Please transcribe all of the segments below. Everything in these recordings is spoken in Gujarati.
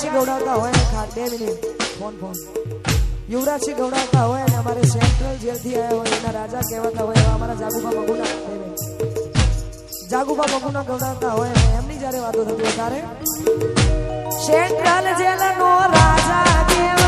યુવરાજસિંહ ગૌડાવતા હોય બે મિનિટ. Phone phone. યુવરાજસિંહ ગૌડાવતા હોય અને અમારે સેન્ટ્રલ જેલથી આવ્યા હોય, એના રાજા કહેવાતા હોય એવા અમારા જાગુબા મગુના. બે મિનિટ. મગુના ગૌડાવતા હોય એમની જ્યારે વાતો થતી હોય ત્યારે, સેન્ટ્રલ જેલનો રાજા કહેવાય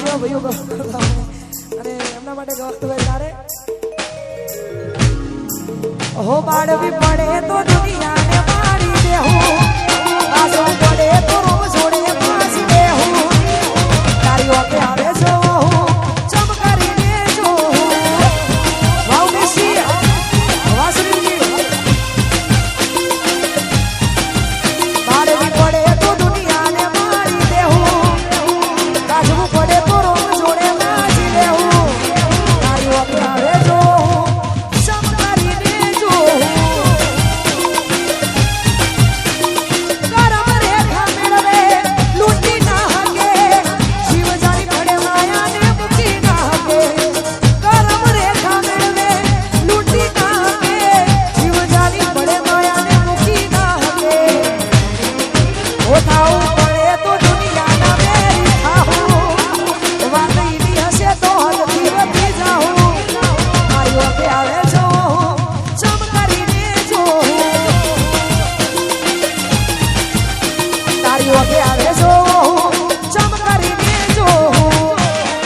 જેવા ભાઈઓ અને એમના માટે વખત હોય તારે. હો પાડવી પડે તો દુનિયાને મારી દેહું. પાછો પડે તો રોમ છોડે પાછી દેહું. તારી વાતે આવે